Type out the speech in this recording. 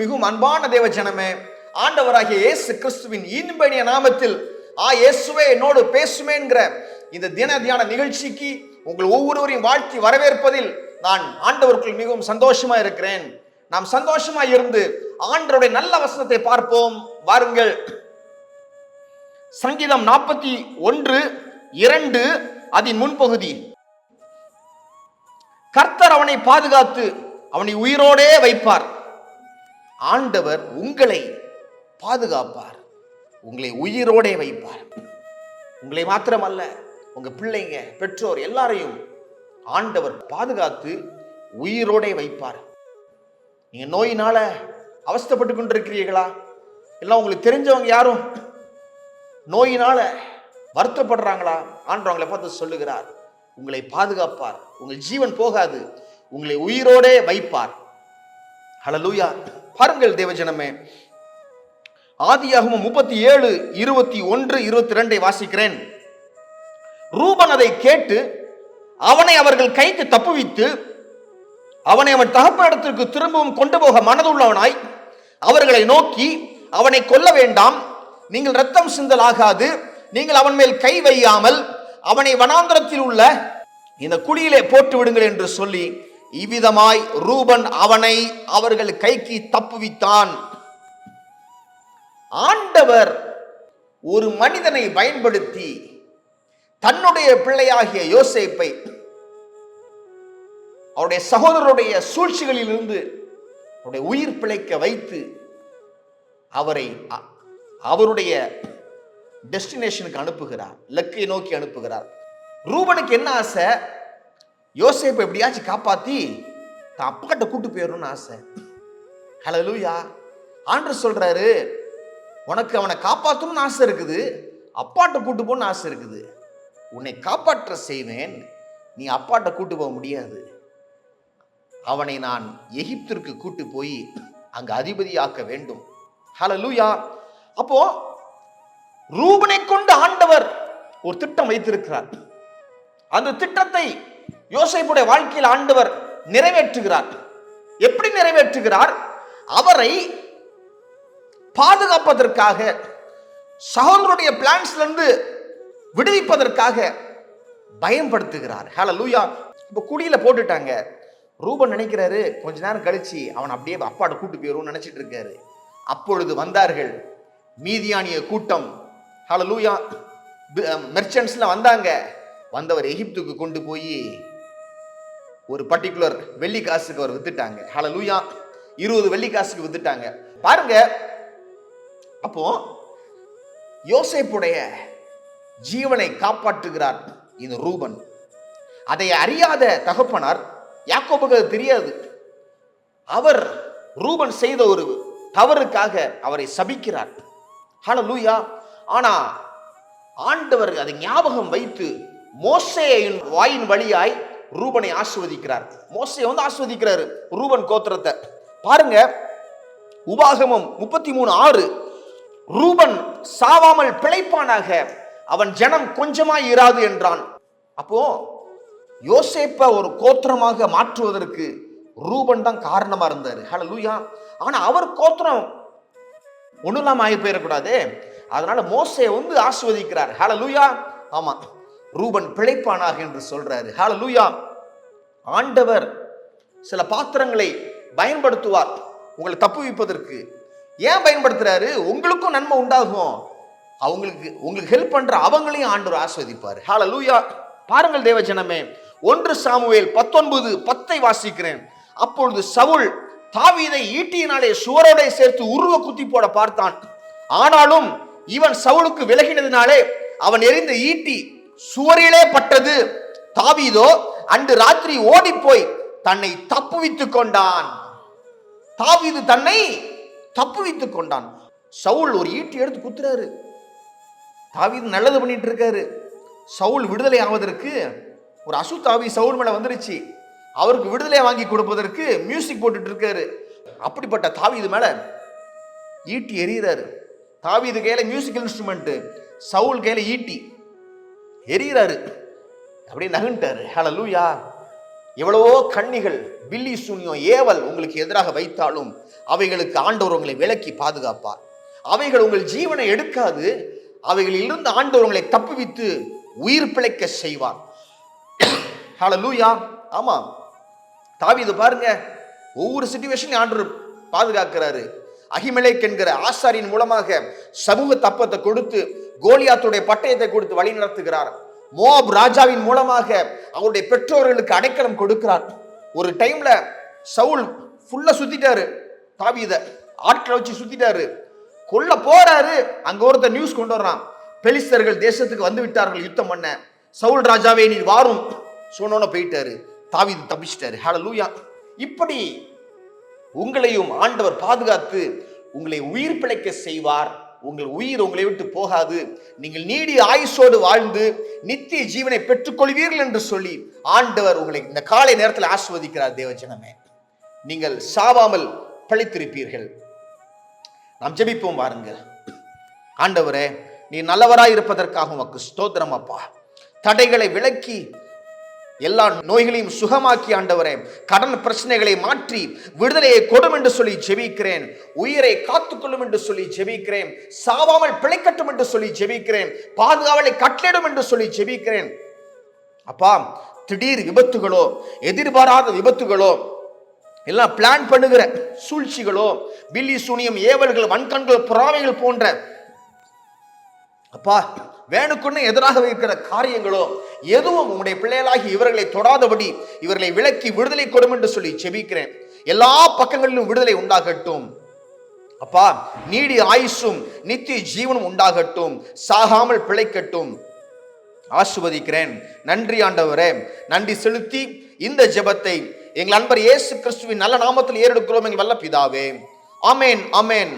மிகவும் அன்பான தேவ ஜனமே ஆண்டவராகிய இயேசு கிறிஸ்துவின் இன்பனிய நாமத்தில் ஆ இயேசுவே என்னோடு பேசுமேங்கிற இந்த தின தியான நிகழ்ச்சிக்கு உங்கள் ஒவ்வொருவரையும் வாழ்த்தி வரவேற்பதில் நான் ஆண்டவருக்குள் மிகவும் சந்தோஷமா இருக்கிறேன். நாம் சந்தோஷமா இருந்து ஆண்டவருடைய நல்ல வசனத்தை பார்ப்போம். வாருங்கள். சங்கீதம் நாற்பத்தி ஒன்று இரண்டு அதன் முன்பகுதி. கர்த்தர் அவனை பாதுகாத்து அவனை உயிரோடே வைப்பார். ஆண்டவர் உங்களை பாதுகாப்பார். உங்களை உயிரோடே வைப்பார். உங்களை மாத்திரமல்ல உங்கள் பிள்ளைங்க பெற்றோர் எல்லாரையும் ஆண்டவர் பாதுகாத்து உயிரோடே வைப்பார். நீங்கள் நோயினால் அவஸ்தைப்பட்டு கொண்டிருக்கிறீர்களா? எல்லாம் உங்களுக்கு தெரிஞ்சவங்க யாரும்? நோயினால் வருத்தப்படுறாங்களா? ஆண்டவங்களை பார்த்து சொல்லுகிறார். உங்களை பாதுகாப்பார். உங்கள் ஜீவன் போகாது. உங்களை உயிரோடே வைப்பார். ஹலலூயா பாருங்கள் தேவஜனமே. ஆதியாகவும் முப்பத்தி ஏழு இருபத்தி ஒன்று இருபத்தி ரெண்டை வாசிக்கிறேன். ரூபன் அதை கேட்டு அவனை அவர்கள் கைக்கு தப்புவித்து அவனை அவன் தகப்பனிடத்திற்கு திரும்பவும் கொண்டு போக மனதுள்ளவனாய் அவர்களை நோக்கி அவனை கொல்ல வேண்டாம். நீங்கள் ரத்தம் சிந்தல் ஆகாது. நீங்கள் அவன் மேல் கை வையாமல் அவனை வனாந்தரத்தில் உள்ள இந்த குழியிலே போட்டு விடுங்கள் என்று சொல்லி இவ்விதமாய் ரூபன் அவனை அவர்கள் கைக்கு தப்புவித்தான். ஆண்டவர் ஒரு மனிதனை பயன்படுத்தி தன்னுடைய பிள்ளையாகிய யோசேப்பை அவருடைய சகோதரருடைய சூழ்ச்சிகளில் இருந்து அவருடைய உயிர் பிழைக்க வைத்து அவரை அவருடைய டெஸ்டினேஷனுக்கு அனுப்புகிறார். லக்கை நோக்கி அனுப்புகிறார். ரூபனுக்கு என்ன ஆசை? யோசேப்பை எப்படியாச்சும் காப்பாத்தி தான் அப்பாட்ட கூட்டு போயிடணும்னு ஆசை. ஹலோ லூயா ஆண்டு சொல்றாரு உனக்கு அவனை காப்பாற்றணும்னு ஆசை இருக்குது. அப்பாட்ட கூட்டு போகணும்னு ஆசை இருக்குது. உன்னை காப்பாற்ற செய்வேன். நீ அப்பாட்ட கூட்டு போக முடியாது. அவனை நான் எகிப்திற்கு கூட்டு போய் அங்கு அதிபதியாக்க வேண்டும். ஹலோ லூயா அப்போ ரூபனை கொண்டு ஆண்டவர் ஒரு திட்டம் வைத்திருக்கிறார். அந்த திட்டத்தை யோசைப்புடைய வாழ்க்கையில் ஆண்டவர் நிறைவேற்றுகிறார். எப்படி நிறைவேற்றுகிறார்? அவரை பாதுகாப்பதற்காக சகோதரருடைய பிளான்ஸ்ல இருந்து விடுவிப்பதற்காக பயன்படுத்துகிறார். ஹalleluya இப்போ குடியில போட்டுட்டாங்க. ரூபன் நினைக்கிறாரு கொஞ்ச நேரம் கழிச்சு அவன் அப்படியே அப்பாட கூட்டு போயிடும் நினைச்சிட்டு இருக்காரு. அப்பொழுது வந்தார்கள். மீதியானிய கூட்டம். ஹalleluya மெர்ச்சன்ட்ஸ்ல வந்தாங்க. வந்தவர் எகிப்துக்கு கொண்டு போய் ஒரு பர்டிகுலர் வெள்ளி காசுக்கு அவர் வித்துட்டாங்க. ஹலோ லூயா இருபது வெள்ளி காசுக்கு வித்துட்டாங்க. பாருங்க. அப்போ யோசேப்புடைய ஜீவனை காப்பாற்றுகிறார் இந்த ரூபன். அதை அறியாத தகப்பனார் யாக்கோபுக்கு அது தெரியாது. அவர் ரூபன் செய்த ஒரு தவறுக்காக அவரை சபிக்கிறார். ஹலோ லூயா ஆனா ஆண்டவர் அதை ஞாபகம் வைத்து மோசேயின் வாயின் வழியாய் ரூபனை ஆஸ்வதிக்கிறார் மோசையை வந்து ஆஸ்வதிக்கிறாரு ரூபன் கோத்திரத்தை. பாருங்க உபாகமம் முப்பத்தி மூணு ஆறு. ரூபன் சாவாமல் பிழைப்பானாக அவன் ஜனம் கொஞ்சமாய் இராது என்றான். அப்போ யோசேப்பை ஒரு கோத்திரமாக மாற்றுவதற்கு ரூபன் தான் காரணமா இருந்தாரு. லூயா ஆனா அவர் கோத்திரம் ஒண்ணும் இல்லாம ஆகி போயிடக்கூடாது. அதனால மோசையை வந்து ஆஸ்வதிக்கிறார் லூயா ஆமா. ரூபன் பிழைப்பானாக என்று சொல்றாரு. லூயா ஆண்டவர் சில பாத்திரங்களை பயன்படுத்துவார். உங்களை தப்புவிப்பதற்கு ஏன் பயன்படுத்துறாரு? உங்களுக்கும் நன்மை உண்டாகும். அவங்களுக்கு உங்களுக்கு ஹெல்ப் பண்ற அவங்களையும் ஆண்டவர் ஆஸ்வதிப்பார். ஹalleluya பாருங்கள் தேவஜனமே ஒன்று சாமுவேல் பத்தொன்பது பத்தை வாசிக்கிறேன். அப்பொழுது சவுல் தாவீதை ஈட்டியினாலே சுவரோட சேர்த்து உருவ குத்தி போட பார்த்தான். ஆனாலும் இவன் சவுலுக்கு விலகினதினாலே அவன் எறிந்த ஈட்டி சுவரிலே பட்டது தாவீதோ அன்று ராத்திரி ஓடிப்போய் தன்னை தப்புவித்துக் கொண்டான். தாவீது தன்னை தப்புவித்துக் கொண்டான். சவுல் ஒரு ஈட்டி எடுத்து குத்துறாரு. தாவீது நல்லது பண்ணிட்டு இருக்காரு சவுல் விடுதலை ஆவதற்கு ஒரு அசுத்தாவி சவுல் மேல வந்துருச்சு. அவருக்கு விடுதலை வாங்கி கொடுப்பதற்கு மியூசிக் போட்டுட்டு இருக்காரு அப்படிப்பட்ட தாவீது மேல ஈட்டி எறிகிறாரு. தாவீது கையில மியூசிக்கல் இன்ஸ்ட்ருமெண்ட் சவுல் கையில ஈட்டி. எறிகிறாரு அப்படியே நகுன்ட்டாரு. லூயா எவ்வளவோ கண்ணிகள் பில்லி சூன்யம் ஏவல் உங்களுக்கு எதிராக வைத்தாலும் அவைகளுக்கு ஆண்டவர் உங்களை விலக்கி பாதுகாப்பார். அவைகள் உங்கள் ஜீவனை எடுக்காது அவைகளிலிருந்து ஆண்டவர் உங்களை தப்புவித்து உயிர் பிழைக்க செய்வார். ஹலோ லூயா ஆமாம் தாவிது பாருங்க. ஒவ்வொரு சுச்சுவேஷனையும் ஆண்டவர் பாதுகாக்கிறாரு. அகிமலேக் என்கிற ஆசாரியின் மூலமாக சமூக தப்பத்தை கொடுத்து கோலியாத்துடைய பட்டயத்தை கொடுத்து வழி நடத்துகிறார். மோப் ராஜாவின் மூலமாக அவருடைய பெற்றோர்களுக்கு அடைக்கலம் கொடுக்கிறார். ஒரு டைம்ல சவுல் ஃபுல்லா சுத்திட்டாரு. தாவித ஆட்களை வச்சு சுத்திட்டாரு. கொல்ல போறாரு. அங்க ஒருத்தர் நியூஸ் கொண்டு வர்றான். பெலிஸ்தர்கள் தேசத்துக்கு வந்து விட்டார்கள் யுத்தம் பண்ண. சவுல் ராஜாவே நீர் வாரும். சொன்னோன்னு போயிட்டாரு. தாவீது தப்பிச்சிட்டாரு. லூயா இப்படி உங்களையும் ஆண்டவர் பாதுகாத்து உங்களை உயிர் பிழைக்க செய்வார். உங்கள் உயிர் உங்களை விட்டு போகாது. நீங்கள் நீடிய ஆயுசோடு வாழ்ந்து நித்திய ஜீவனை பெற்றுக்கொள்வீர்கள் என்று சொல்லி ஆண்டவர் உங்களை இந்த காலை நேரத்தில் ஆஸ்வதிக்கிறார் தேவஜனமே. நீங்கள் சாவாமல் பழித்திருப்பீர்கள். நாம் ஜெபிப்போம் வாருங்கள் ஆண்டவரே நீ நல்லவராய் இருப்பதற்காக உமக்கு ஸ்தோத்திரம் அப்பா. தடைகளை விலக்கி எல்லா நோய்களையும் சுகமாக்கி ஆண்டவரே கடன் பிரச்சனைகளை மாற்றி விடுதலையை கொடும் என்று சொல்லி ஜெபிக்கிறேன். உயிரை காத்துக்கொள்ளும் என்று சொல்லி ஜெபிக்கிறேன். சாவாமல் பிழைக்கட்டும் என்று சொல்லி ஜெபிக்கிறேன். பாதுகாவலை கட்டளிடும் என்று சொல்லி ஜெபிக்கிறேன். அப்பா திடீர் விபத்துகளோ எதிர்பாராத விபத்துகளோ எல்லாம் பிளான் பண்ணுகிற சூழ்ச்சிகளோ பில்லி சூனியம் ஏவல்கள் வன்கண்கள் புறாவைகள் போன்ற அப்பா வேணுக்குன்னு எதிராக இருக்கிற காரியங்களோ எதுவும் உங்களுடைய பிள்ளைகளாகி இவர்களை தொடாதபடி இவர்களை விலக்கி விடுதலை கொடும் என்று சொல்லி செபிக்கிறேன். எல்லா பக்கங்களிலும் விடுதலை உண்டாகட்டும். அப்பா நீடி ஆயுசும் நித்திய ஜீவனும் உண்டாகட்டும். சாகாமல் பிழைக்கட்டும். ஆசுவதிக்கிறேன் நன்றி ஆண்டவரே. நன்றி செலுத்தி இந்த ஜெபத்தை எங்கள் அன்பர் இயேசு கிறிஸ்துவின் நல்ல நாமத்தில் ஏறெடுக்கிறோம் எங்கள் வல்ல பிதாவே அமேன் அமேன்